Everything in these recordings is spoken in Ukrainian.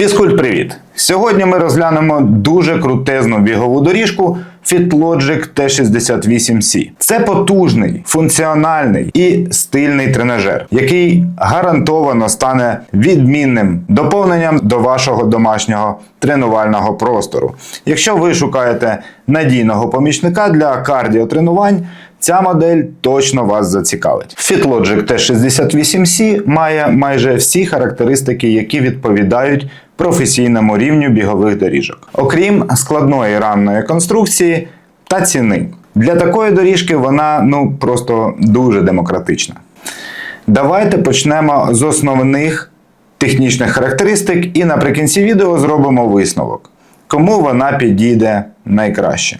Фізкульт, привіт! Сьогодні ми розглянемо дуже крутезну бігову доріжку FitLogic T68C. Це потужний, функціональний і стильний тренажер, який гарантовано стане відмінним доповненням до вашого домашнього тренувального простору. Якщо ви шукаєте надійного помічника для кардіотренувань, Ця модель точно вас зацікавить. FitLogic T68C має майже всі характеристики, які відповідають професійному рівню бігових доріжок, окрім складної рамної конструкції та ціни. Для такої доріжки вона ну просто дуже демократична. Давайте почнемо з основних технічних характеристик і наприкінці відео зробимо висновок, кому вона підійде найкраще.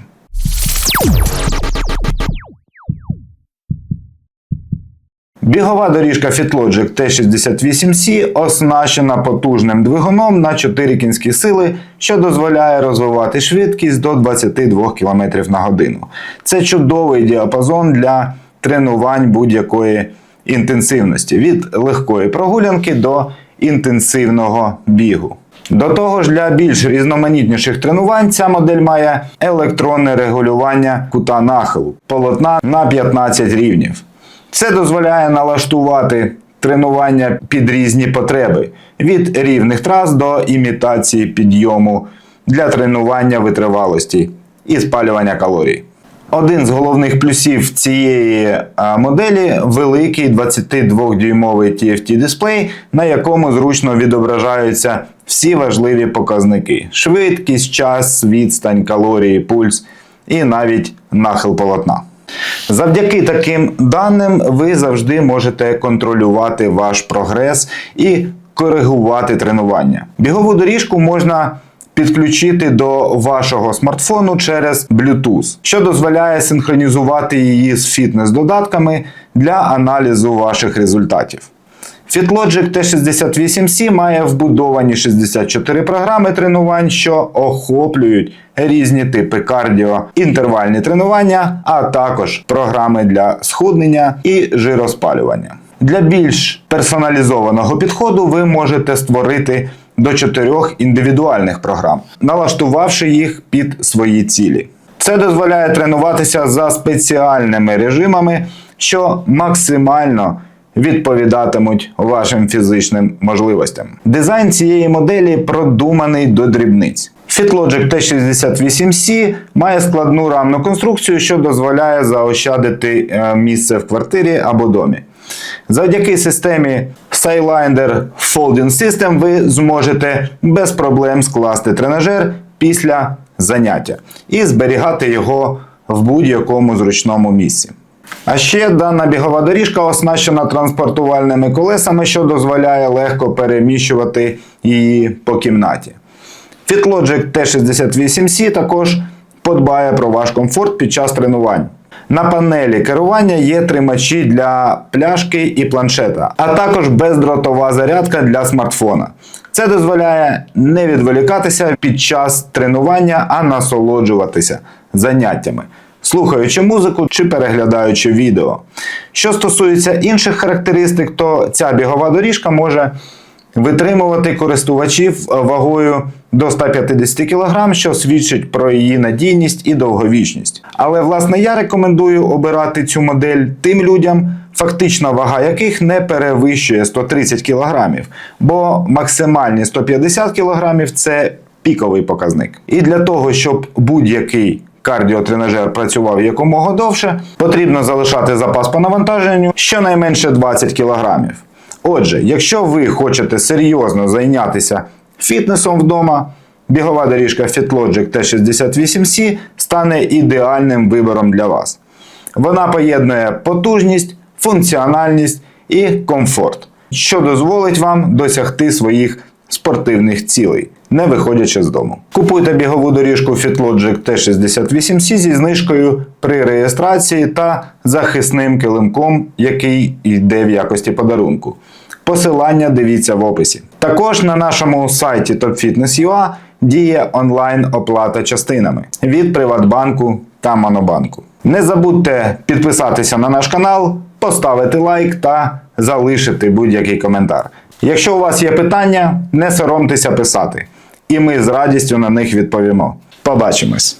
Бігова доріжка FitLogic T68C оснащена потужним двигуном на 4 кінські сили, що дозволяє розвивати швидкість до 22 км на годину. Це чудовий діапазон для тренувань будь-якої інтенсивності від легкої прогулянки до інтенсивного бігу. До того ж, для більш різноманітніших тренувань ця модель має електронне регулювання кута нахилу полотна на 15 рівнів. Це дозволяє налаштувати тренування під різні потреби від рівних трас до імітації підйому для тренування витривалості і спалювання калорій. Один з головних плюсів цієї моделі великий 22-дюймовий TFT дисплей, на якому зручно відображаються всі важливі показники: швидкість, час, відстань, калорії, пульс і навіть нахил полотна. Завдяки таким даним ви завжди можете контролювати ваш прогрес і коригувати тренування. Бігову доріжку можна підключити до вашого смартфону через Bluetooth, що дозволяє синхронізувати її з фітнес-додатками для аналізу ваших результатів. FitLogic T68C має вбудовані 64 програми тренувань, що охоплюють різні типи кардіо, інтервальні тренування, а також програми для схуднення і жироспалювання. Для більш персоналізованого підходу ви можете створити до чотирьох індивідуальних програм, налаштувавши їх під свої цілі. Це дозволяє тренуватися за спеціальними режимами, що максимально відповідатимуть вашим фізичним можливостям. Дизайн цієї моделі продуманий до дрібниць. FitLogic T68C має складну рамну конструкцію, що дозволяє заощадити е, місце в квартирі або домі. Завдяки системі Skylinder Folding System ви зможете без проблем скласти тренажер після заняття і зберігати його в будь-якому зручному місці. А ще дана бігова доріжка оснащена транспортувальними колесами, що дозволяє легко переміщувати її по кімнаті. FitLogic T68C також подбає про ваш комфорт під час тренувань. На панелі керування є тримачі для пляшки і планшета, а також бездротова зарядка для смартфона. Це дозволяє не відволікатися під час тренування, а насолоджуватися заняттями, слухаючи музику чи переглядаючи відео. Що стосується інших характеристик, то ця бігова доріжка може витримувати користувачів вагою до 150 кг, що свідчить про її надійність і довговічність. Але власне я рекомендую обирати цю модель тим людям, фактична вага яких не перевищує 130 кг, бо максимальні 150 кг це піковий показник. І для того, щоб будь-який кардіотренажер працював якомога довше, потрібно залишати запас по навантаженню щонайменше 20 кг. Отже, якщо ви хочете серйозно зайнятися фітнесом вдома, бігова доріжка FitLogic T68C стане ідеальним вибором для вас. Вона поєднує потужність, функціональність і комфорт, що дозволить вам досягти своїх спортивних цілей, не виходячи з дому. Купуйте бігову доріжку FitLogic T68C зі знижкою при реєстрації та захисним килимком, який йде в якості подарунку. Посилання дивіться в описі. Також на нашому сайті TopFitness.ua діє онлайн оплата частинами від Приватбанку та Монобанку. Не забудьте підписатися на наш канал, поставити лайк та залишити будь-який коментар. Якщо у вас є питання, не соромтеся писати, і ми з радістю на них відповімо. Побачимось!